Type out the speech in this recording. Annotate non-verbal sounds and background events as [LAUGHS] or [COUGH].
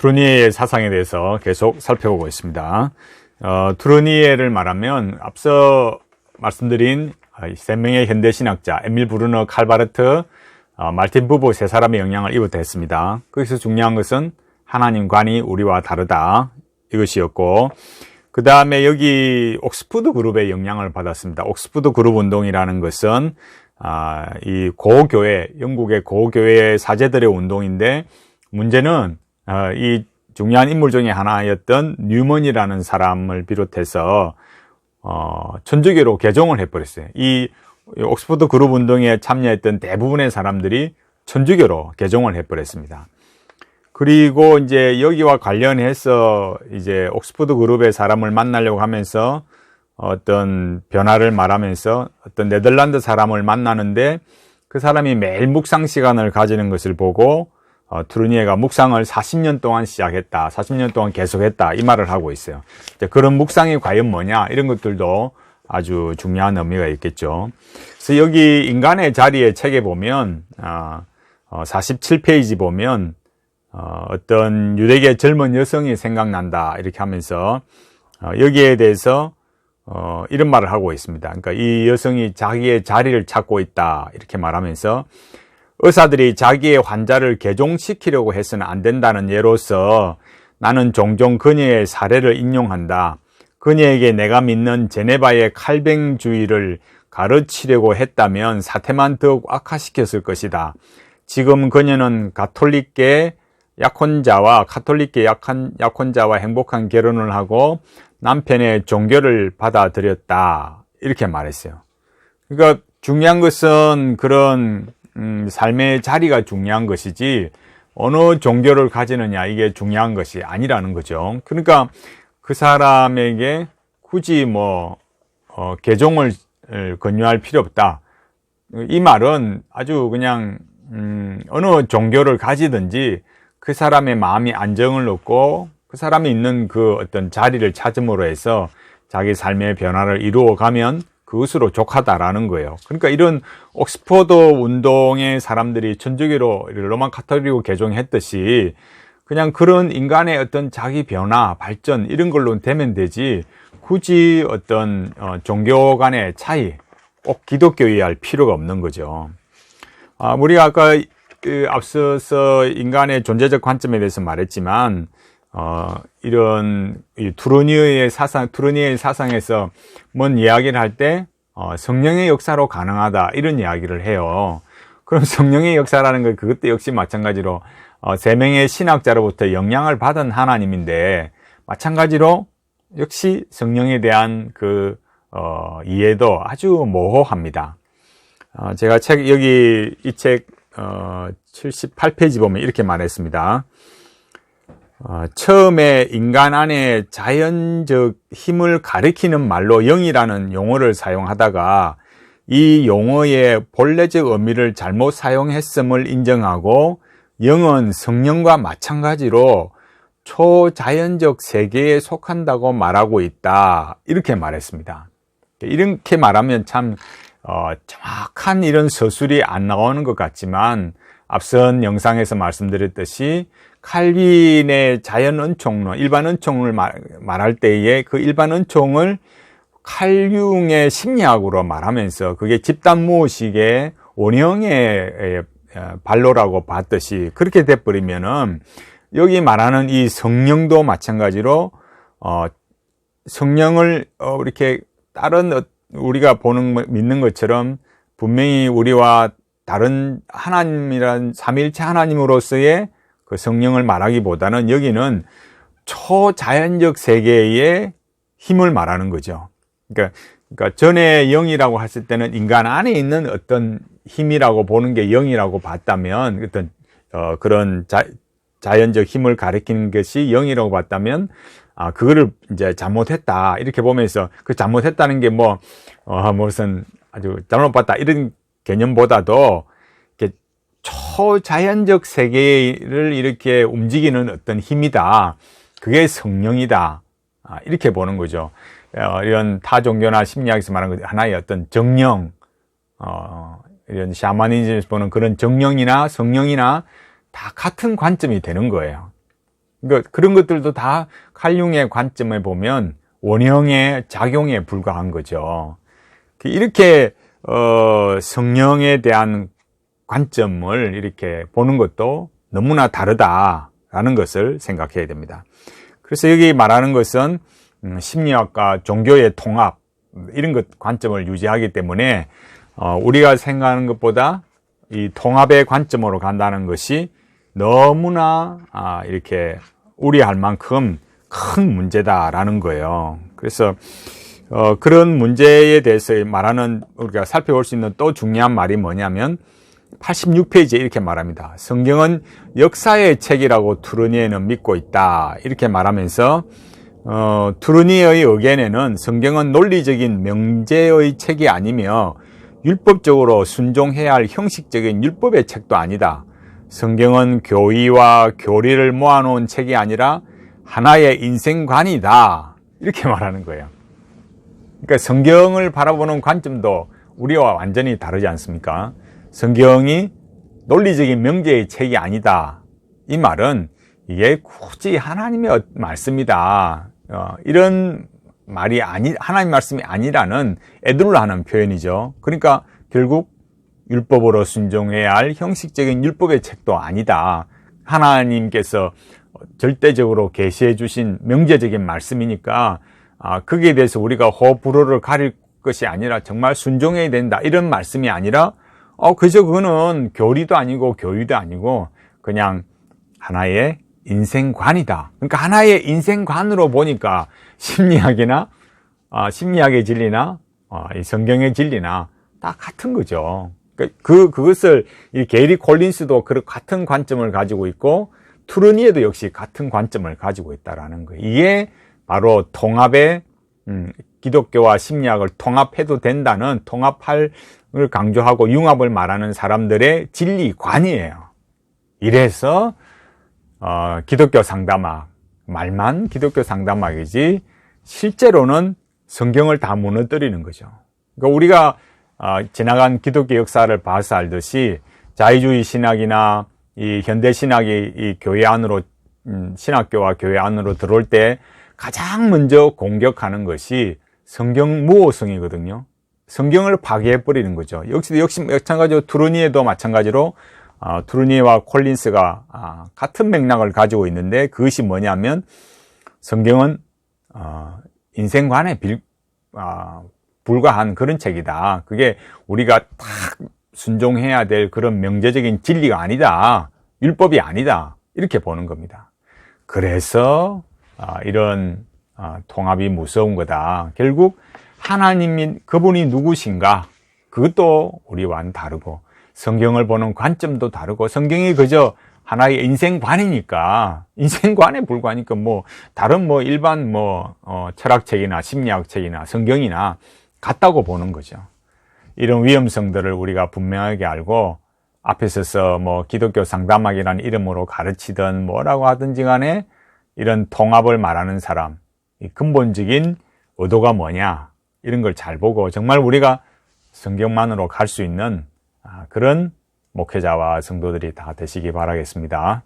트루니에의 사상에 대해서 계속 살펴보고 있습니다. 어, 트루니에를 말하면 앞서 말씀드린 세 명의 현대 신학자 에밀 브루너, 칼바르트, 어, 말틴 부부 세 사람의 영향을 입었다 했습니다. 거기서 중요한 것은 하나님관이 우리와 다르다 이것이었고 그 다음에 여기 옥스푸드 그룹의 영향을 받았습니다. 옥스푸드 그룹 운동이라는 것은 아, 이 고교회, 영국의 고교회 사제들의 운동인데 문제는 어, 이 중요한 인물 중에 하나였던 뉴먼이라는 사람을 비롯해서 어, 천주교로 개종을 해버렸어요. 이 옥스퍼드 그룹 운동에 참여했던 대부분의 사람들이 천주교로 개종을 해버렸습니다. 그리고 이제 여기와 관련해서 이제 옥스퍼드 그룹의 사람을 만나려고 하면서 어떤 변화를 말하면서 어떤 네덜란드 사람을 만나는데 그 사람이 매일 묵상 시간을 가지는 것을 보고 어, 트루니에가 묵상을 40년 동안 시작했다. 40년 동안 계속했다. 이 말을 하고 있어요. 그런 묵상이 과연 뭐냐? 이런 것들도 아주 중요한 의미가 있겠죠. 그래서 여기 인간의 자리의 책에 보면 어, 어, 47페이지 보면 어, 어떤 유대계 젊은 여성이 생각난다 이렇게 하면서 어, 여기에 대해서 어, 이런 말을 하고 있습니다. 그러니까 이 여성이 자기의 자리를 찾고 있다 이렇게 말하면서 의사들이 자기의 환자를 개종시키려고 해서는 안 된다는 예로서 나는 종종 그녀의 사례를 인용한다. 그녀에게 내가 믿는 제네바의 칼뱅주의를 가르치려고 했다면 사태만 더욱 악화시켰을 것이다. 지금 그녀는 가톨릭계 약혼자와 카톨릭계 약한, 약혼자와 행복한 결혼을 하고 남편의 종교를 받아들였다. 이렇게 말했어요. 그러니까 중요한 것은 그런 음, 삶의 자리가 중요한 것이지 어느 종교를 가지느냐 이게 중요한 것이 아니라는 거죠. 그러니까 그 사람에게 굳이 뭐 어, 개종을 권유할 필요 없다. 이 말은 아주 그냥 음, 어느 종교를 가지든지 그 사람의 마음이 안정을 얻고 그 사람이 있는 그 어떤 자리를 찾음으로 해서 자기 삶의 변화를 이루어 가면 그것으로 족하다라는 거예요. 그러니까 이런 옥스퍼드 운동의 사람들이 천주교로 로만 카톨릭으로 개종했듯이 그냥 그런 인간의 어떤 자기 변화, 발전 이런 걸로 되면 되지 굳이 어떤 어, 종교 간의 차이, 꼭 기독교여야 할 필요가 없는 거죠. 아, 우리가 아까 그 앞서서 인간의 존재적 관점에 대해서 말했지만 어, 이런 이 투르니의 사상, 투르니의 사상에서 뭔 이야기를 할때 어, 성령의 역사로 가능하다 이런 이야기를 해요. 그럼 [LAUGHS] 성령의 역사라는 건 그것도 역시 마찬가지로 어, 세 명의 신학자로부터 영향을 받은 하나님인데 마찬가지로 역시 성령에 대한 그 어, 이해도 아주 모호합니다. 어, 제가 책 여기 이책 어, 78페이지 보면 이렇게 말했습니다. 어, 처음에 인간 안에 자연적 힘을 가리키는 말로 영이라는 용어를 사용하다가 이 용어의 본래적 의미를 잘못 사용했음을 인정하고 영은 성령과 마찬가지로 초자연적 세계에 속한다고 말하고 있다. 이렇게 말했습니다. 이렇게 말하면 참 어, 정확한 이런 서술이 안 나오는 것 같지만 앞선 영상에서 말씀드렸듯이 칼빈의 자연 은총론, 일반 은총을 말, 할 때에 그 일반 은총을 칼융의 심리학으로 말하면서 그게 집단 무의식의 원형의 발로라고 봤듯이 그렇게 돼버리면은 여기 말하는 이 성령도 마찬가지로 어 성령을 어 이렇게 다른 어, 우리가 보는 믿는 것처럼 분명히 우리와 다른 하나님이란 삼일체 하나님으로서의 그 성령을 말하기보다는 여기는 초자연적 세계의 힘을 말하는 거죠. 그러니까, 그러니까 전에 영이라고 했을 때는 인간 안에 있는 어떤 힘이라고 보는 게 영이라고 봤다면 어떤 어, 그런 자, 자연적 힘을 가리키는 것이 영이라고 봤다면 아 그거를 이제 잘못했다 이렇게 보면서 그 잘못했다는 게뭐 어, 무슨 아주 잘못 봤다 이런 개념보다도 초자연적 세계를 이렇게 움직이는 어떤 힘이다. 그게 성령이다. 아, 이렇게 보는 거죠. 어, 이런 타 종교나 심리학에서 말하는 하나의 어떤 정령, 어, 이런 샤머니즘에서 보는 그런 정령이나 성령이나 다 같은 관점이 되는 거예요. 그러니까 그런 것들도 다 칼융의 관점에 보면 원형의 작용에 불과한 거죠. 이렇게 어, 성령에 대한 관점을 이렇게 보는 것도 너무나 다르다라는 것을 생각해야 됩니다. 그래서 여기 말하는 것은 음, 심리학과 종교의 통합 이런 것 관점을 유지하기 때문에 어, 우리가 생각하는 것보다 이 통합의 관점으로 간다는 것이 너무나 아, 이렇게 우려할 만큼 큰 문제다라는 거예요. 그래서 어, 그런 문제에 대해서 말하는 우리가 살펴볼 수 있는 또 중요한 말이 뭐냐면 86페이지에 이렇게 말합니다. 성경은 역사의 책이라고 투르니에는 믿고 있다. 이렇게 말하면서 어, 투르니의 의견에는 성경은 논리적인 명제의 책이 아니며 율법적으로 순종해야 할 형식적인 율법의 책도 아니다. 성경은 교의와 교리를 모아놓은 책이 아니라 하나의 인생관이다. 이렇게 말하는 거예요. 그러니까 성경을 바라보는 관점도 우리와 완전히 다르지 않습니까? 성경이 논리적인 명제의 책이 아니다. 이 말은 이게 굳이 하나님의 말씀이다. 어, 이런 말이 아니, 하나님 말씀이 아니라는 애들로 하는 표현이죠. 그러니까 결국 율법으로 순종해야 할 형식적인 율법의 책도 아니다. 하나님께서 절대적으로 계시해 주신 명제적인 말씀이니까 아, 거기에 대해서 우리가 호불호를 가릴 것이 아니라 정말 순종해야 된다. 이런 말씀이 아니라 어, 그저 그거는 교리도 아니고 교육도 아니고 그냥 하나의 인생관이다. 그러니까 하나의 인생관으로 보니까 심리학이나 아, 심리학의 진리나 아, 이 성경의 진리나 다 같은 거죠. 그, 그 그것을 이 게리 콜린스도 그 같은 관점을 가지고 있고 투르니에도 역시 같은 관점을 가지고 있다라는 거예요. 이게 바로 통합의 음, 기독교와 심리학을 통합해도 된다는 통합을 강조하고 융합을 말하는 사람들의 진리관이에요. 이래서 어, 기독교 상담학 말만 기독교 상담학이지 실제로는 성경을 다 무너뜨리는 거죠. 그러니까 우리가 어, 지나간 기독교 역사를 봐서 알듯이 자유주의 신학이나 이 현대 신학이 이 교회 안으로 음, 신학교와 교회 안으로 들어올 때 가장 먼저 공격하는 것이 성경 무호성이거든요. 성경을 파괴해 버리는 거죠. 역시 역시 마찬가지로 투르니에도 마찬가지로 어, 투르니에와 콜린스가 아, 같은 맥락을 가지고 있는데 그것이 뭐냐면 성경은 어, 인생관에 빌, 아, 불과한 그런 책이다. 그게 우리가 딱 순종해야 될 그런 명제적인 진리가 아니다. 율법이 아니다. 이렇게 보는 겁니다. 그래서 아, 이런 아, 통합이 무서운 거다. 결국 하나님이 그분이 누구신가? 그것도 우리와는 다르고 성경을 보는 관점도 다르고 성경이 그저 하나의 인생관이니까 인생관에 불과하니까 뭐 다른 뭐 일반 뭐 어, 철학책이나 심리학책이나 성경이나 같다고 보는 거죠. 이런 위험성들을 우리가 분명하게 알고 앞에 서서 뭐 기독교 상담학이라는 이름으로 가르치든 뭐라고 하든지 간에 이런 통합을 말하는 사람, 근본적인 의도가 뭐냐, 이런 걸 잘 보고 정말 우리가 성경만으로 갈 수 있는 아, 그런 목회자와 성도들이 다 되시기 바라겠습니다.